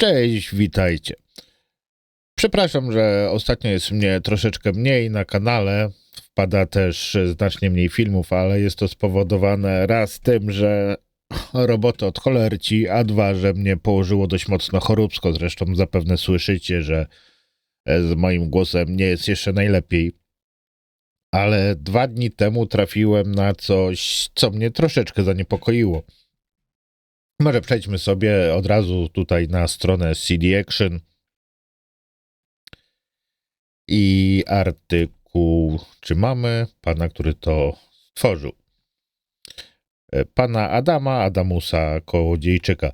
Cześć, witajcie. Przepraszam, że ostatnio jest mnie troszeczkę mniej na kanale. Wpada też znacznie mniej filmów, ale jest to spowodowane raz tym, że roboty od cholerci, a dwa, że mnie położyło dość mocno choróbsko. Zresztą zapewne słyszycie, że z moim głosem nie jest jeszcze najlepiej. Ale dwa dni temu trafiłem na coś, co mnie troszeczkę zaniepokoiło. Może przejdźmy sobie od razu tutaj na stronę CD Action i artykuł, czy mamy pana, który to stworzył. E, Pana Adama Adamusa Kołodziejczyka.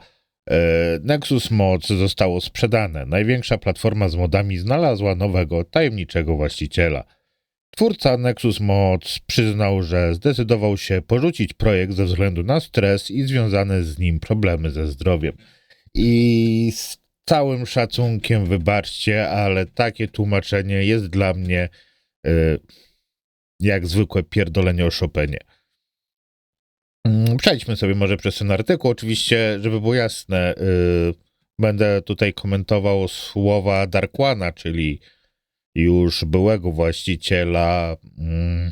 E, Nexus Mods zostało sprzedane. Największa platforma z modami znalazła nowego, tajemniczego właściciela. Twórca Nexus Mods przyznał, że zdecydował się porzucić projekt ze względu na stres i związane z nim problemy ze zdrowiem. I z całym szacunkiem wybaczcie, ale takie tłumaczenie jest dla mnie y, jak zwykłe pierdolenie o Chopinie. Mm, Przejdźmy sobie może przez ten artykuł. Oczywiście, żeby było jasne, y, będę tutaj komentował słowa Darkwana, czyli już byłego właściciela mm,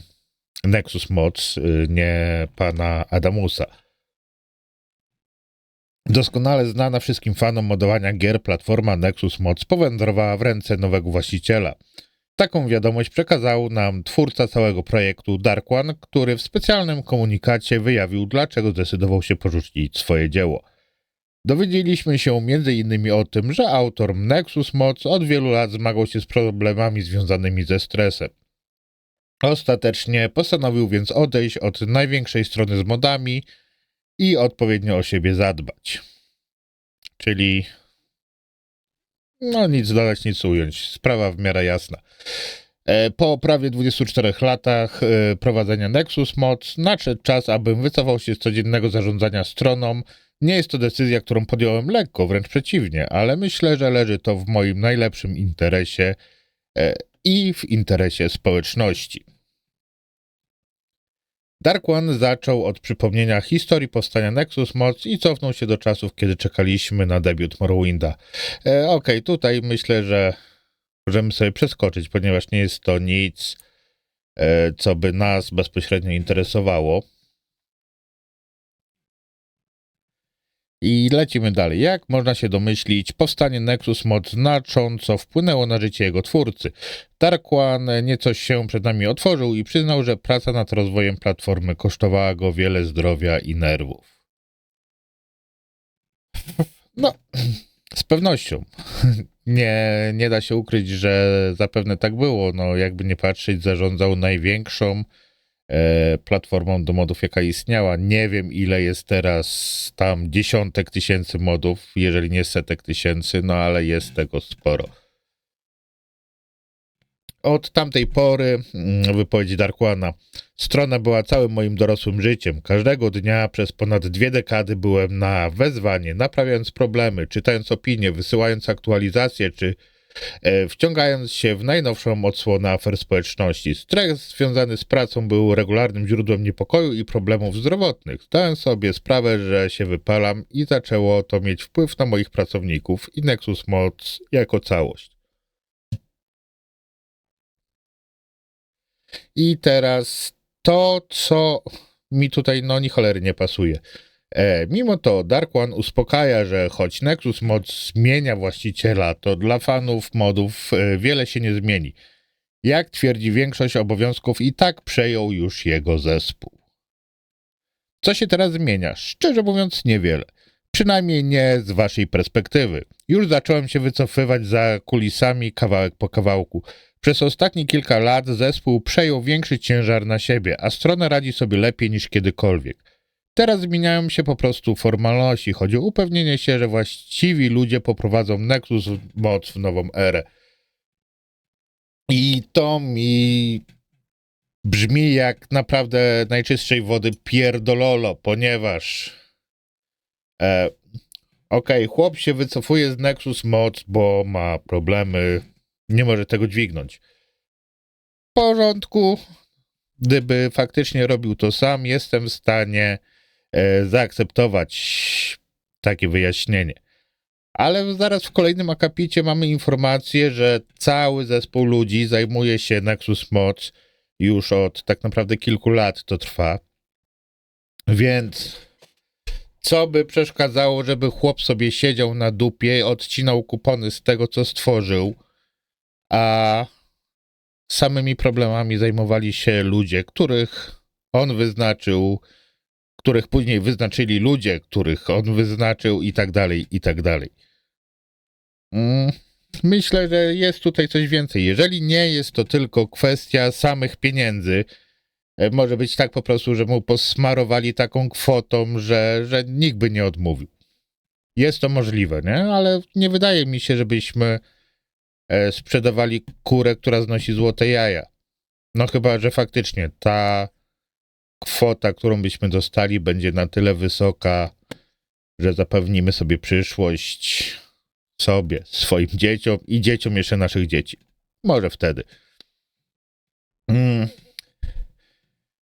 Nexus Mods, y, nie pana Adamusa. Doskonale znana wszystkim fanom modowania gier platforma Nexus Mods powędrowała w ręce nowego właściciela. Taką wiadomość przekazał nam twórca całego projektu Dark One, który w specjalnym komunikacie wyjawił, dlaczego zdecydował się porzucić swoje dzieło. Dowiedzieliśmy się m.in. o tym, że autor Nexus Mods od wielu lat zmagał się z problemami związanymi ze stresem. Ostatecznie postanowił więc odejść od największej strony z modami i odpowiednio o siebie zadbać. Czyli no nic dodać, nic ująć. Sprawa w miarę jasna. E, Po prawie 24 latach e, prowadzenia Nexus Mods nadszedł czas, abym wycofał się z codziennego zarządzania stroną. Nie jest to decyzja, którą podjąłem lekko, wręcz przeciwnie, ale myślę, że leży to w moim najlepszym interesie e, i w interesie społeczności. Dark One zaczął od przypomnienia historii powstania Nexus Mods i cofnął się do czasów, kiedy czekaliśmy na debiut Morrowinda. E, Okej, tutaj myślę, że możemy sobie przeskoczyć, ponieważ nie jest to nic, e, co by nas bezpośrednio interesowało. I lecimy dalej. Jak można się domyślić, powstanie Nexus Mod znacząco wpłynęło na życie jego twórcy. Dark One nieco się przed nami otworzył i przyznał, że praca nad rozwojem platformy kosztowała go wiele zdrowia i nerwów. No, z pewnością. Nie, nie da się ukryć, że zapewne tak było. No, jakby nie patrzeć, zarządzał największą platformą do modów, jaka istniała. Nie wiem, ile jest teraz tam dziesiątek tysięcy modów, jeżeli nie setek tysięcy, no ale jest tego sporo. Od tamtej pory, mm, wypowiedzi Darkwana, strona była całym moim dorosłym życiem. Każdego dnia przez ponad dwie dekady byłem na wezwanie, naprawiając problemy, czytając opinie, wysyłając aktualizacje, czy e, wciągając się w najnowszą odsłonę afer społeczności. Stres związany z pracą był regularnym źródłem niepokoju i problemów zdrowotnych. Zdałem sobie sprawę, że się wypalam i zaczęło to mieć wpływ na moich pracowników i Nexus Mods jako całość. I teraz to, co mi tutaj no ni cholery nie pasuje. E, mimo to Dark One uspokaja, że choć Nexus Mod zmienia właściciela, to dla fanów modów e, wiele się nie zmieni. Jak twierdzi większość obowiązków i tak przejął już jego zespół. Co się teraz zmienia? Szczerze mówiąc niewiele. Przynajmniej nie z waszej perspektywy. Już zacząłem się wycofywać za kulisami kawałek po kawałku. Przez ostatnie kilka lat zespół przejął większy ciężar na siebie, a strona radzi sobie lepiej niż kiedykolwiek. Teraz zmieniają się po prostu formalności. Chodzi o upewnienie się, że właściwi ludzie poprowadzą Nexus moc w nową erę. I to mi brzmi jak naprawdę najczystszej wody pierdololo, ponieważ e, okej, chłop się wycofuje z Nexus moc, bo ma problemy, nie może tego dźwignąć. W porządku, gdyby faktycznie robił to sam, jestem w stanie zaakceptować takie wyjaśnienie. Ale zaraz w kolejnym akapicie mamy informację, że cały zespół ludzi zajmuje się Nexus Mods już od tak naprawdę kilku lat to trwa. Więc co by przeszkadzało, żeby chłop sobie siedział na dupie, odcinał kupony z tego, co stworzył, a samymi problemami zajmowali się ludzie, których on wyznaczył, których później wyznaczyli ludzie, których on wyznaczył i tak dalej, i tak dalej. Mm, Myślę, że jest tutaj coś więcej. Jeżeli nie jest to tylko kwestia samych pieniędzy, e, może być tak po prostu, że mu posmarowali taką kwotą, że, że nikt by nie odmówił. Jest to możliwe, nie? Ale nie wydaje mi się, żebyśmy e, sprzedawali kurę, która znosi złote jaja. No chyba, że faktycznie ta kwota, którą byśmy dostali, będzie na tyle wysoka, że zapewnimy sobie przyszłość sobie, swoim dzieciom i dzieciom jeszcze naszych dzieci. Może wtedy. Mm.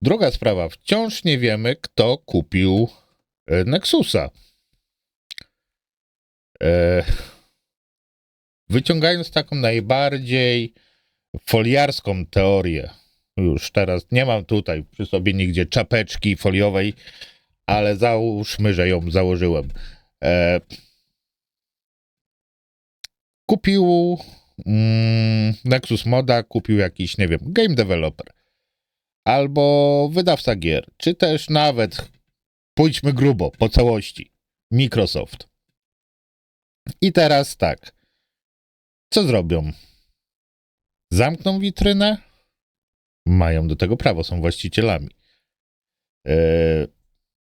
Druga sprawa. Wciąż nie wiemy, kto kupił e, Nexusa. E, wyciągając taką najbardziej foliarską teorię, już teraz nie mam tutaj przy sobie nigdzie czapeczki foliowej, ale załóżmy, że ją założyłem. E, kupił mm, Nexus Moda, kupił jakiś, nie wiem, game developer albo wydawca gier, czy też nawet pójdźmy grubo, po całości, Microsoft. I teraz tak, co zrobią? Zamkną witrynę? Mają do tego prawo, są właścicielami. Yy,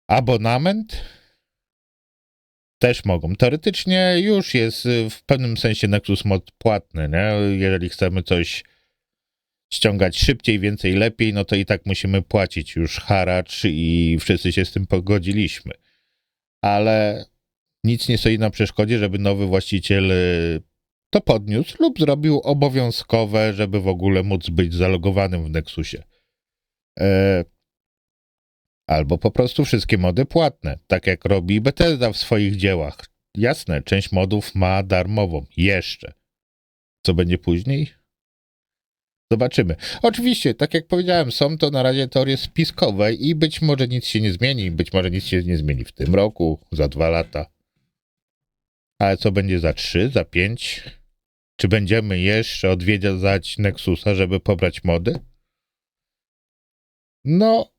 abonament? też mogą. Teoretycznie już jest y, w pewnym sensie Nexus Mod płatny, nie? Jeżeli chcemy coś ściągać szybciej, więcej, lepiej, no to i tak musimy płacić już haracz i wszyscy się z tym pogodziliśmy. Ale nic nie stoi na przeszkodzie, żeby nowy właściciel y, to podniósł lub zrobił obowiązkowe, żeby w ogóle móc być zalogowanym w Nexusie. E, Albo po prostu wszystkie mody płatne, tak jak robi Bethesda w swoich dziełach. Jasne, część modów ma darmową. Jeszcze. Co będzie później? Zobaczymy. Oczywiście, tak jak powiedziałem, są to na razie teorie spiskowe i być może nic się nie zmieni, być może nic się nie zmieni w tym roku, za dwa lata. Ale co będzie za trzy, za pięć? Czy będziemy jeszcze odwiedzać Nexusa, żeby pobrać mody? No,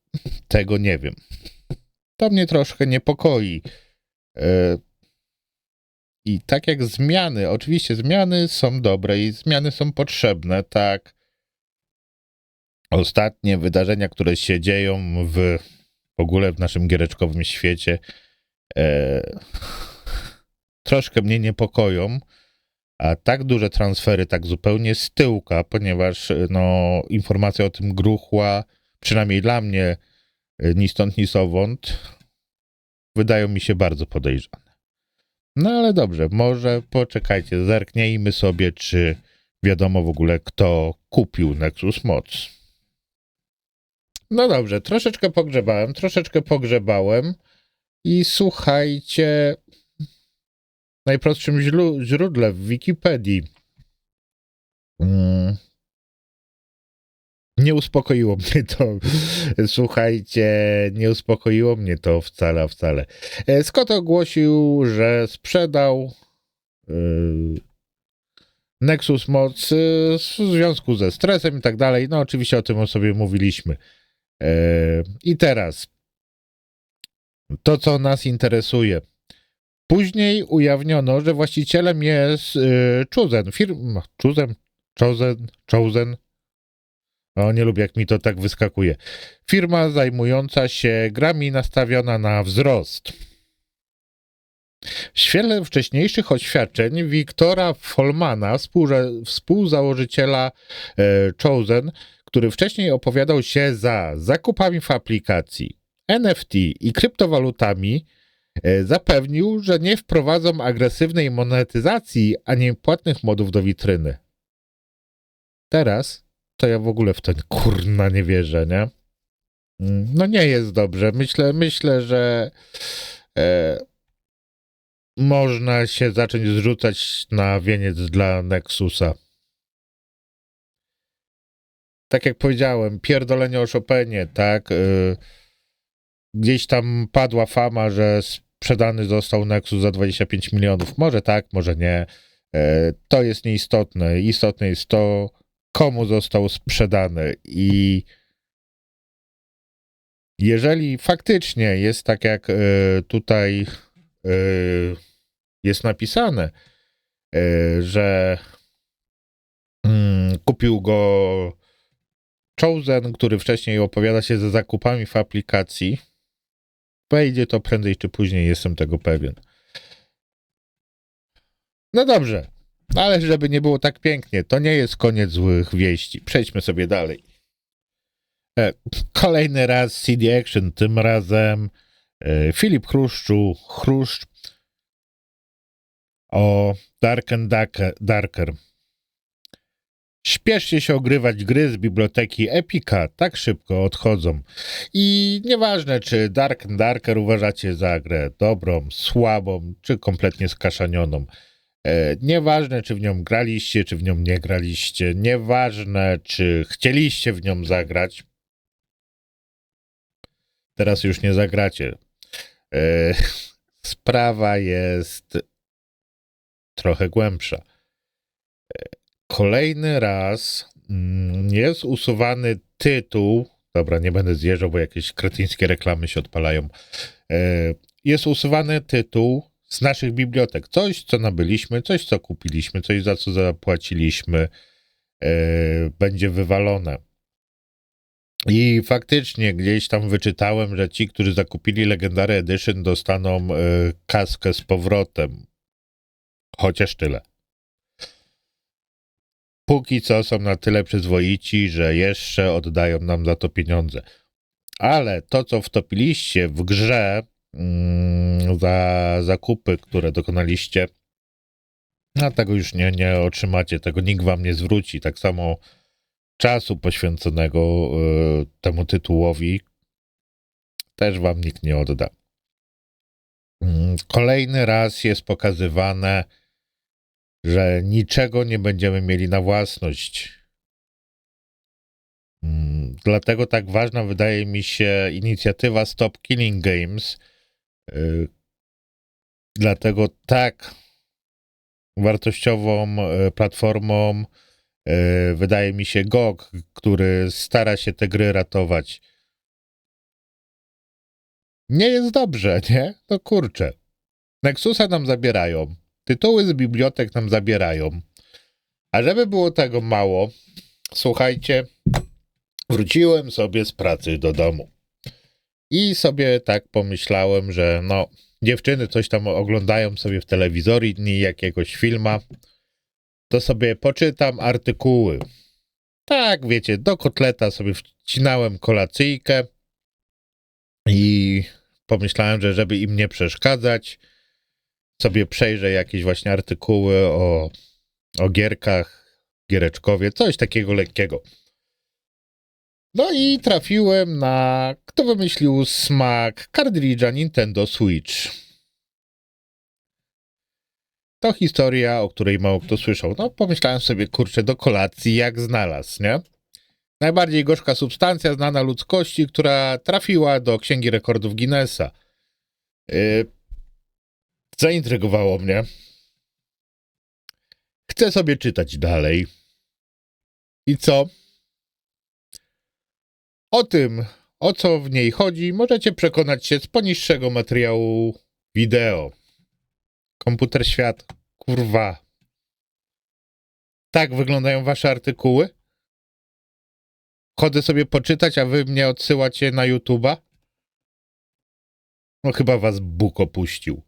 tego nie wiem. To mnie troszkę niepokoi. E, I tak jak zmiany, oczywiście zmiany są dobre i zmiany są potrzebne, tak. Ostatnie wydarzenia, które się dzieją w, w ogóle w naszym giereczkowym świecie, e, troszkę mnie niepokoją. A tak duże transfery, tak zupełnie z tyłka, ponieważ no, informacja o tym gruchła, przynajmniej dla mnie, Y, ni stąd, ni sowąd, wydają mi się bardzo podejrzane. No ale dobrze, może poczekajcie, zerknijmy sobie, czy wiadomo w ogóle, kto kupił Nexus Moc. No dobrze, troszeczkę pogrzebałem, troszeczkę pogrzebałem i słuchajcie, najprostszym źródle w Wikipedii hmm, nie uspokoiło mnie to. Słuchajcie, nie uspokoiło mnie to wcale, wcale. E, Scott ogłosił, że sprzedał yy, Nexus Moc w związku ze stresem i tak dalej. No, oczywiście o tym sobie mówiliśmy. Yy, I teraz to, co nas interesuje. Później ujawniono, że właścicielem jest yy, Chosen. Firma Chosen, Chosen, Chosen, o, nie lubię, jak mi to tak wyskakuje. Firma zajmująca się grami nastawiona na wzrost. W świetle wcześniejszych oświadczeń Wiktora Folmana, współzałożyciela e, Chosen, który wcześniej opowiadał się za zakupami w aplikacji, NFT i kryptowalutami, zapewnił, że nie wprowadzą agresywnej monetyzacji ani płatnych modów do witryny. Teraz to ja w ogóle w ten kurna nie wierzę, nie? Mm, no nie jest dobrze. Myślę, myślę, że e, można się zacząć zrzucać na wieniec dla Nexusa. Tak jak powiedziałem, pierdolenie o Chopinie, tak? Y, gdzieś tam padła fama, że sprzedany został Nexus za 25 milionów. Może tak, może nie. E, To jest nieistotne. Istotne jest to, komu został sprzedany i jeżeli faktycznie jest tak, jak e, tutaj e, jest napisane, że mm, kupił go Chosen, który wcześniej opowiada się za zakupami w aplikacji, wejdzie to prędzej czy później, jestem tego pewien. No dobrze, ale żeby nie było tak pięknie, to nie jest koniec złych wieści. Przejdźmy sobie dalej. E, Kolejny raz CD Action, tym razem e, Filip Chruszczu, Chruszcz o Dark and Darker. Śpieszcie się ogrywać gry z biblioteki Epika, tak szybko odchodzą. I nieważne, czy Dark Darker uważacie za grę dobrą, słabą, czy kompletnie skaszanioną. E, Nieważne, czy w nią graliście, czy w nią nie graliście. Nieważne, czy chcieliście w nią zagrać. Teraz już nie zagracie. E, Sprawa jest trochę głębsza. E, Kolejny raz mm, jest usuwany tytuł. Dobra, nie będę zjeżdżał, bo jakieś kretyńskie reklamy się odpalają. E, Jest usuwany tytuł z naszych bibliotek. Coś, co nabyliśmy, coś, co kupiliśmy, coś, za co zapłaciliśmy, e, będzie wywalone. I faktycznie gdzieś tam wyczytałem, że ci, którzy zakupili Legendary Edition, dostaną e, kaskę z powrotem. Chociaż tyle. Póki co są na tyle przyzwoici, że jeszcze oddają nam za to pieniądze. Ale to, co wtopiliście w grze mm, za zakupy, które dokonaliście, a tego już nie, nie otrzymacie, tego nikt wam nie zwróci. Tak samo czasu poświęconego y, temu tytułowi też wam nikt nie odda. Mm, Kolejny raz jest pokazywane, że niczego nie będziemy mieli na własność. Mm, Dlatego tak ważna wydaje mi się inicjatywa Stop Killing Games. Y, Dlatego tak wartościową y, platformą y, wydaje mi się GOG, który stara się te gry ratować. Nie jest dobrze, nie? No kurczę. Nexusa nam zabierają. Tytuły z bibliotek nam zabierają. A żeby było tego mało, słuchajcie, wróciłem sobie z pracy do domu. I sobie tak pomyślałem, że no, dziewczyny coś tam oglądają sobie w telewizorze jakiegoś filma, to sobie poczytam artykuły. Tak, wiecie, do kotleta sobie wcinałem kolacyjkę i pomyślałem, że żeby im nie przeszkadzać, sobie przejrzę jakieś właśnie artykuły o, o gierkach, giereczkowie, coś takiego lekkiego. No i trafiłem na kto wymyślił smak kartridża Nintendo Switch. To historia, o której mało kto słyszał. No, pomyślałem sobie, kurczę, do kolacji jak znalazł, nie? Najbardziej gorzka substancja znana ludzkości, która trafiła do Księgi Rekordów Guinnessa. Yy, zaintrygowało mnie. Chcę sobie czytać dalej. I co? O tym, o co w niej chodzi, możecie przekonać się z poniższego materiału wideo. Komputer Świat, kurwa. Tak wyglądają wasze artykuły? Chodzę sobie poczytać, a wy mnie odsyłacie na YouTube'a? No chyba was Bóg opuścił.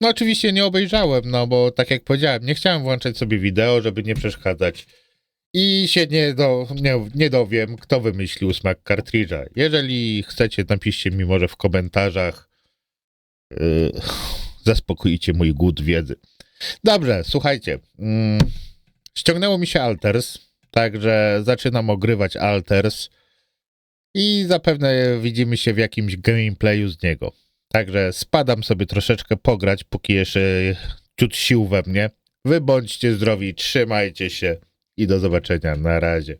No oczywiście nie obejrzałem, no bo tak jak powiedziałem, nie chciałem włączać sobie wideo, żeby nie przeszkadzać. I się nie, do, nie, nie dowiem, kto wymyślił smak kartridża. Jeżeli chcecie, napiszcie mi może w komentarzach. Yy, zaspokoicie mój głód wiedzy. Dobrze, słuchajcie. Mm, ściągnęło mi się Alters, także zaczynam ogrywać Alters i zapewne widzimy się w jakimś gameplayu z niego. Także spadam sobie troszeczkę pograć, póki jeszcze ciut sił we mnie. Wy bądźcie zdrowi, trzymajcie się i do zobaczenia. Na razie.